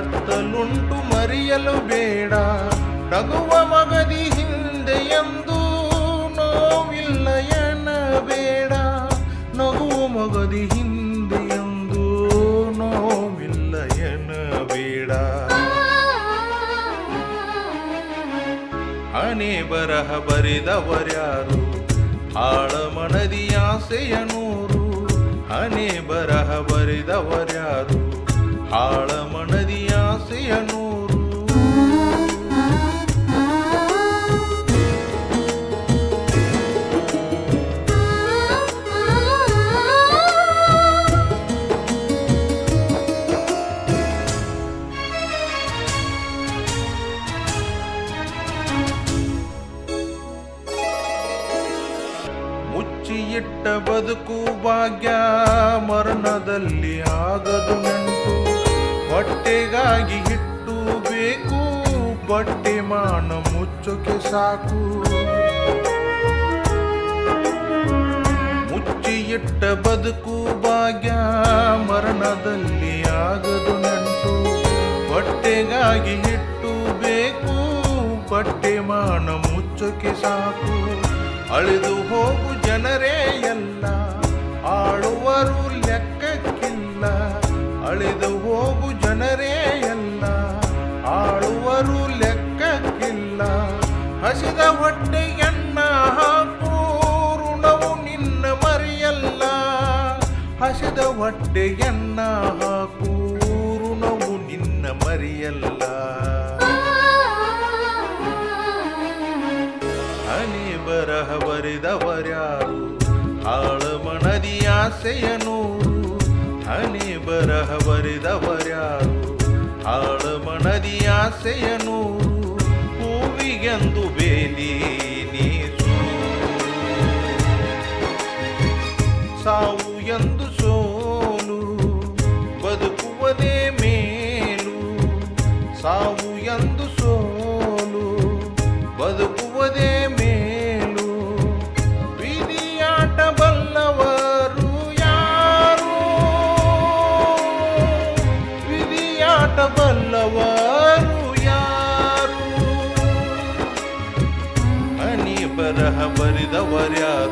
ಕತ್ತಲುಂಟು ಮರೆಯಲು ಬೇಡ. ನಗುವ ಮಗದಿ ಹಿಂದೆ ಎಂದು ನೋವಿಲ್ಲ ಎನ್ನಬೇಡ. ನಗುವ ಮಗದಿ ಹಿಂದೆ ಎಂದು ನೋವಿಲ್ಲ ಎನ್ನಬೇಡ. ಹಣೆ ಬರಹ ಬರೆದವರ್ಯಾರು ಆಳ ಮನದಿ ಆಸೆಯ ನೂರು. ಹಣೆ ಬರಹ ಬರೆದವರ್ಯಾರು ಆಳ ಮನದಿ ಮುಚ್ಚಿಯಿಟ್ಟ ಬದುಕು ಭಾಗ್ಯ ಮರಣದಲ್ಲಿ ಆಗದು ನಂಟು. ಬಟ್ಟೆಗಾಗಿ ಹಿಟ್ಟು ಬೇಕು, ಬಟ್ಟೆ ಮಾನ ಮುಚ್ಚೋಕೆ ಸಾಕು. ಮುಚ್ಚಿಯಿಟ್ಟ ಬದುಕು ಭಾಗ್ಯ ಮರಣದಲ್ಲಿ ಆಗದು ನಂಟು. ಬಟ್ಟೆಗಾಗಿ ಹಿಟ್ಟು ಬೇಕು, ಬಟ್ಟೆ ಮಾನ ಮುಚ್ಚೋಕೆ ಸಾಕು. ಅಳಿದು ಹೋಗು ಜನರೇ ಎಲ್ಲ, ಆಳುವರು ಲೆಕ್ಕಕ್ಕಿಲ್ಲ. ಅಳಿದು ಹೋಗು ಜನರೇ ಎಲ್ಲ, ಆಳುವರು ಲೆಕ್ಕಕ್ಕಿಲ್ಲ. ಹಸಿದ ಹೊಟ್ಟೆಯನ್ನ ಹಾಕು ನಿನ್ನ ಮರೆಯಲ್ಲ. ಹಸಿದ ಹೊಟ್ಟೆಯನ್ನ ಹಾಕು ನಿನ್ನ ಮರೆಯಲ್ಲ. ಬರೆದವರ್ಯಾರು. ಆಳಮಣದಿ ಆಸೆಯ ನೂರು ಹನಿ ಬರಹ ಬರೆದವರ್ಯಾರು. ಆಳಮಣದಿ ಆಸೆಯ ನೂರು ಹೂವಿಗೆಂದು ಬೇಲಿ ಬಲ್ಲವರು ಯಾರು? ಹನಿ ಬರಹ ಬರೆದವರ್ಯಾರು?